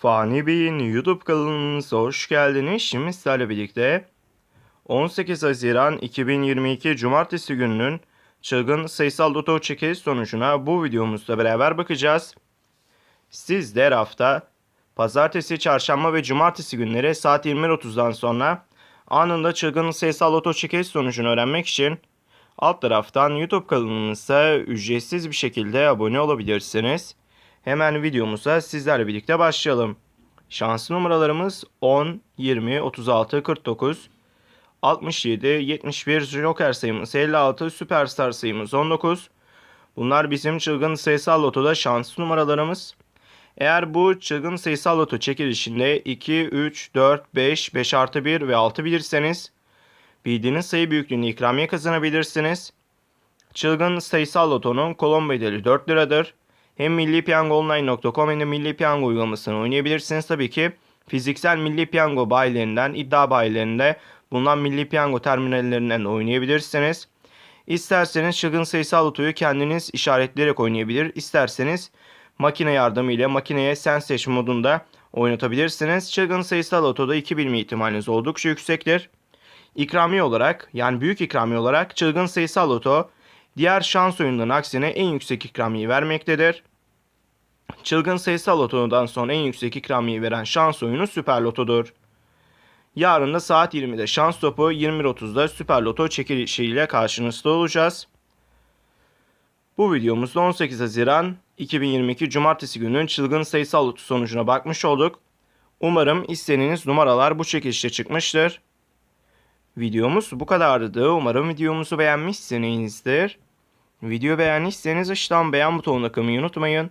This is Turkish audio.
Fani Bey'in YouTube kanalımıza hoş geldiniz. Şimdi sizlerle birlikte 18 Haziran 2022 Cumartesi gününün çılgın sayısal loto çekiliş sonucuna bu videomuzda beraber bakacağız. Siz de her hafta Pazartesi, Çarşamba ve Cumartesi günleri saat 21.30'dan sonra anında çılgın sayısal loto çekiliş sonucunu öğrenmek için alt taraftan YouTube kanalımıza ücretsiz bir şekilde abone olabilirsiniz. Hemen videomuza sizlerle birlikte başlayalım. Şans numaralarımız 10, 20, 36, 49, 67, 71, Joker sayımız 56, Süperstar sayımız 19. Bunlar bizim çılgın sayısal lotoda şans numaralarımız. Eğer bu çılgın sayısal loto çekilişinde 2, 3, 4, 5, 5 artı 1 ve 6 bilirseniz bildiğiniz sayı büyüklüğünde ikramiye kazanabilirsiniz. Çılgın sayısal lotonun kolon bedeli 4 liradır. Hem millipiyangoonline.com hem de Milli Piyango uygulamasını oynayabilirsiniz. Tabii ki fiziksel Milli Piyango bayilerinden, iddia bayilerinde bulunan Milli Piyango terminallerinden de oynayabilirsiniz. İsterseniz çılgın sayısal lotoyu kendiniz işaretleyerek oynayabilir. İsterseniz makine yardımıyla makineye sen seç modunda oynatabilirsiniz. Çılgın sayısal lotoda 2 bilme ihtimaliniz oldukça yüksektir. İkramiye olarak yani büyük ikramiye olarak çılgın sayısal loto diğer şans oyunlarının aksine en yüksek ikramiyi vermektedir. Çılgın sayısal lotodan sonra en yüksek ikramiyi veren şans oyunu Süper Loto'dur. Yarın da saat 20'de şans topu 21.30'da Süper Loto çekilişiyle karşınızda olacağız. Bu videomuzda 18 Haziran 2022 Cumartesi gününün çılgın sayısal loto sonucuna bakmış olduk. Umarım istediğiniz numaralar bu çekilişte çıkmıştır. Videomuz bu kadardı. Umarım videomuzu beğenmişsinizdir. Video beğendiyseniz aşağıdan beğen butonuna kılmayı unutmayın.